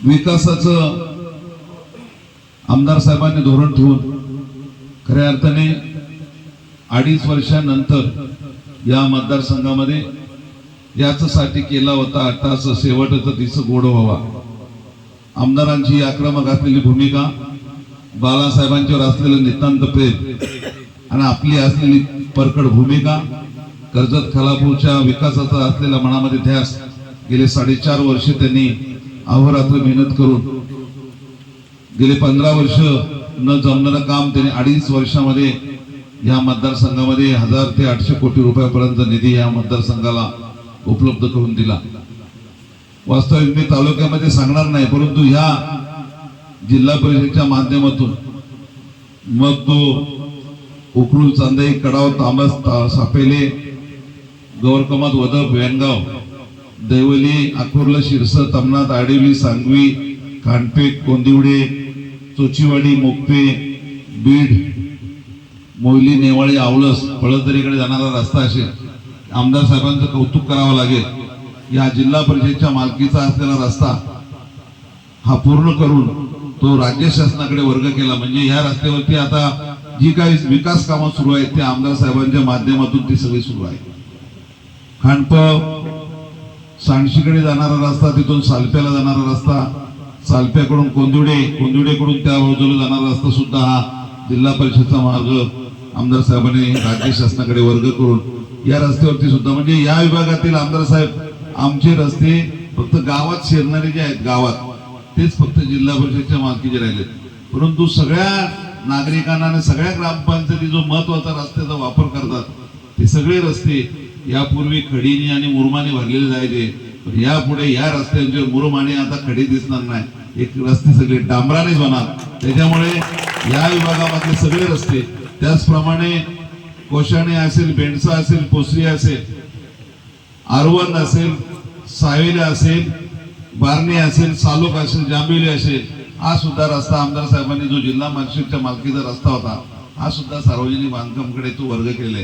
विकासाचं आमदार साहेबांनी धोरण ठेवून खऱ्या अर्थाने अडीच वर्षानंतर या मतदारसंघामध्ये याचसाठी केला होता अट्टास शेवटचं तिचं गोड व्हावा. आमदारांची आक्रमक असलेली भूमिका बाळासाहेबांच्यावर असलेलं नितांत प्रेम आणि आपली असलेली परखड भूमिका कर्जत खालापूरच्या विकासाचा असलेला मनामध्ये ध्यास गेले साडेचार वर्ष त्यांनी अहोरात्र मेहनत करून गेले पंधरा वर्ष न जमणारं काम त्यांनी अडीच वर्षामध्ये या मतदारसंघामध्ये हजार ते आठशे कोटी रुपयापर्यंत निधी या मतदारसंघाला उपलब्ध करून दिला. वास्तविक मी तालुक्यामध्ये सांगणार नाही परंतु ह्या जिल्हा परिषदेच्या माध्यमातून मग तो उकळू चांदई कडाव तांबस सापेले गौरकमत वदप वेनगाव दैवली अकोर्ला शिरस तमनाथ आडेवी सांगवी कानपेट कोंदिवडे चोचीवाडी मोकपे बीड मोहिली नेवाळी आवळस पळसदरीकडे जाणारा रस्ता असेल आमदार साहेबांचं कौतुक करावं लागेल. या जिल्हा परिषदेच्या मालकीचा असलेला रस्ता हा पूर्ण करून तो राज्य शासनाकडे वर्ग केला. म्हणजे ह्या रस्त्यावरती आता जी काही विकास कामं सुरू आहेत ते आमदार साहेबांच्या माध्यमातून ती सगळी सुरू आहे. खांडप सांडशीकडे जाणारा रस्ता तिथून सालप्याला जाणारा रस्ता सालप्याकडून कोंदुडे कोंदुडेकडून त्या बाजूला जाणारा रस्ता सुद्धा हा जिल्हा परिषदचा मार्ग आमदार साहेबांनी राज्य शासनाकडे वर्ग करून या रस्त्यावरती सुद्धा म्हणजे या विभागातील आमदार साहेब आमचे रस्ते फक्त गावात शिरणारे जे आहेत गावात तेच फक्त जिल्हा परिषदच्या मालकीचे राहिलेत. परंतु सगळ्या नागरिकांना आणि सगळ्या ग्रामपंचायती जो महत्त्वाचा रस्त्याचा वापर करतात ते सगळे रस्ते यापूर्वी खडीने आणि मुरमाने भरलेले जायचे. पण यापुढे या रस्त्यांचे मुरमाने आता खडी दिसणार नाही. एक रस्ते सगळे डांबरानेच होणार. त्याच्यामुळे या विभागामधले सगळे रस्ते त्याचप्रमाणे कोशाणे असेल बेंडसा असेल पोसरी असेल आरवण असेल सावेले असेल बारणे असेल सालोक असेल जांभिवली असेल हा सुद्धा रस्ता आमदार साहेबांनी जो जिल्हा परिषदच्या मालकीचा रस्ता होता हा सुद्धा सार्वजनिक बांधकामकडे तो वर्ग केले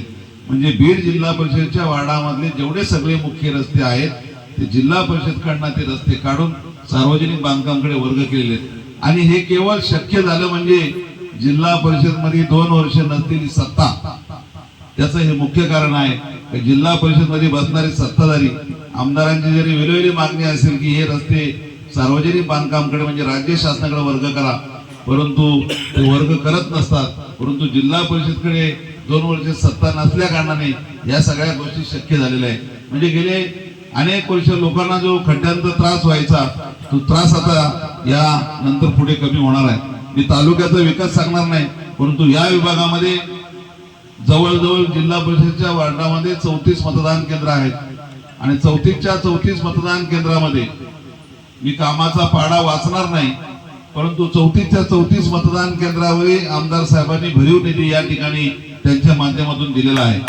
म्हणजे बीड जिल्हा परिषदच्या वार्डामधले जेवढे सगळे मुख्य रस्ते आहेत ते जिल्हा परिषदकडनं ते रस्ते काढून सार्वजनिक बांधकामकडे वर्ग केलेले आहेत. आणि हे केवळ शक्य झालं म्हणजे जिल्हा परिषदमध्ये दोन वर्ष नसलेली सत्ता त्याचं हे मुख्य कारण आहे की जिल्हा परिषदमध्ये बसणारी सत्ताधारी आमदारांची जरी वेळोवेळी मागणी असेल की हे रस्ते सार्वजनिक बांधकामकडे म्हणजे राज्य शासनाकडे वर्ग करा. परंतु ते वर्ग करत नसतात. परंतु जिल्हा परिषदकडे दोन वर्ष सत्ता नसल्या कारणाने या सगळ्या गोष्टी शक्य झालेल्या आहेत. म्हणजे गेले अनेक वर्ष लोकांना जो खड्ड्यांचा त्रास व्हायचा तो त्रास आता या नंतर पुढे कमी होणार आहे. मी तालुक्याचा विकास सांगणार नाही परंतु या विभागामध्ये जवळजवळ जिल्हा परिषदच्या वार्डामध्ये चौतीस मतदान केंद्र आहेत. आणि चौतीसच्या चौतीस मतदान केंद्रामध्ये मी कामाचा पाडा वाचणार नाही परंतु चौतीसच्या चौतीस मतदान केंद्रावरही आमदार साहेबांनी भरीव निधी या ठिकाणी त्यांच्या माध्यमातून दिलेला आहे.